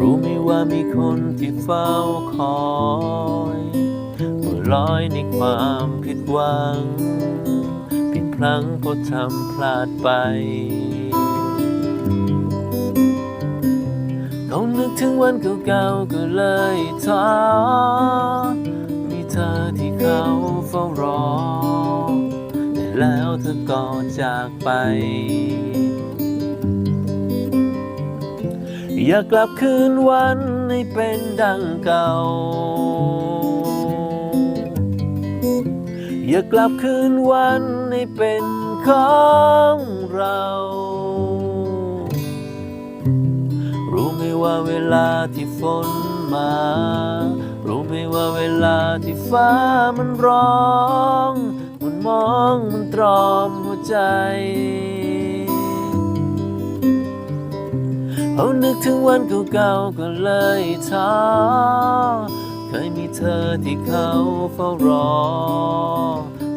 รู้ไหมว่ามีคนที่เฝ้าคอยหัวลอยในความผิดหวัง ผิดพลั้งเพราะทำพลาดไปเขานึกถึงวันเก่าๆก็เลยท้อมีเธอที่เขาเฝ้ารอ แต่แล้วเธอก็จากไป อยากกลับคืนวันให้เป็นดังเก่า อยากกลับคืนวันให้เป็นของเรา รู้ไหมว่าเวลาที่ฝนมา รู้ไหมว่าเวลาที่ฟ้ามันร้อง มันมองมันตรอมหัวใจ เอานึกถึงวันเก่าๆก็เลยท้อเคยมีเธอที่เขาเฝ้ารอ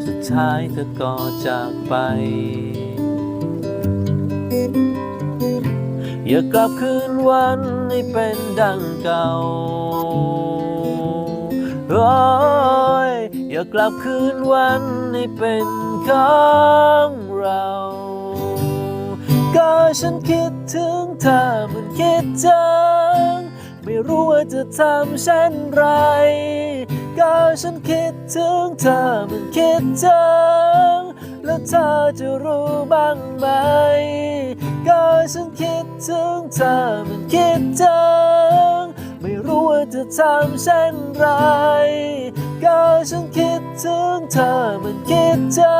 สุดท้ายเธอก็จากไป อย่ากลับคืนวันให้เป็นดังเก่าโอ้ยอย่ากลับคืนวันให้เป็นของเรา ฉันคิดถึงเธอเหมือนคิดถึงไม่รู้ว่าจะทำเช่นไร ก็ฉันคิดถึงเธอเหมือนคิดถึงแล้วเธอจะรู้บ้างไหม ก็ฉันคิดถึงเธอเหมือนคิดถึงไม่รู้ว่าจะทำเช่นไร ก็ฉันคิดถึงเธอเหมือนคิดถึ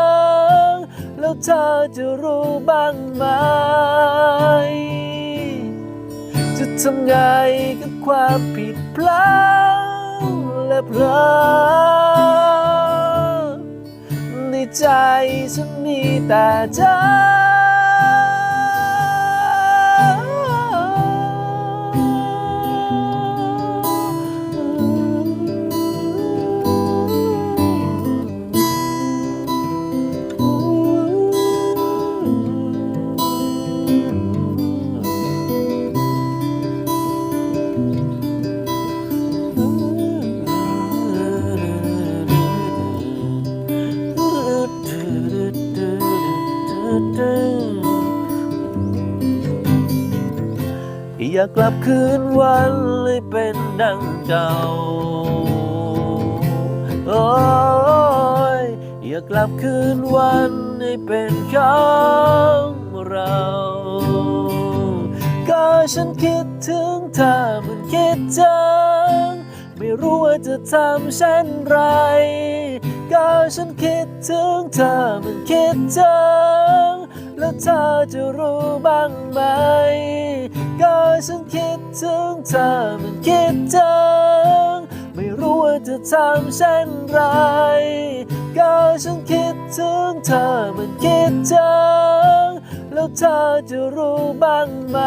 ง แล้วเธอจะรู้บ้างไหม จะทำไงกับความผิดพลาดและเพลอในใจฉันมีแต่เธอ อยากกลับคืนวันเลยเป็นดังเก่า โอ้ยอยากกลับคืนวันให้เป็นของเรา ก็ฉันคิดถึงเธอเหมือนคิดถึงไม่รู้ว่าจะทำเช่นไร ก็ฉันคิดถึงเธอเหมือนคิดถึงแล้วเธอจะรู้บ้างไหม ฉันคิดถึงเธอเหมือนคิดถึงไม่รู้ว่าจะทำเช่นไร ก็ฉันคิดถึงเธอเหมือนคิดถึงแล้วเธอจะรู้บ้างไหม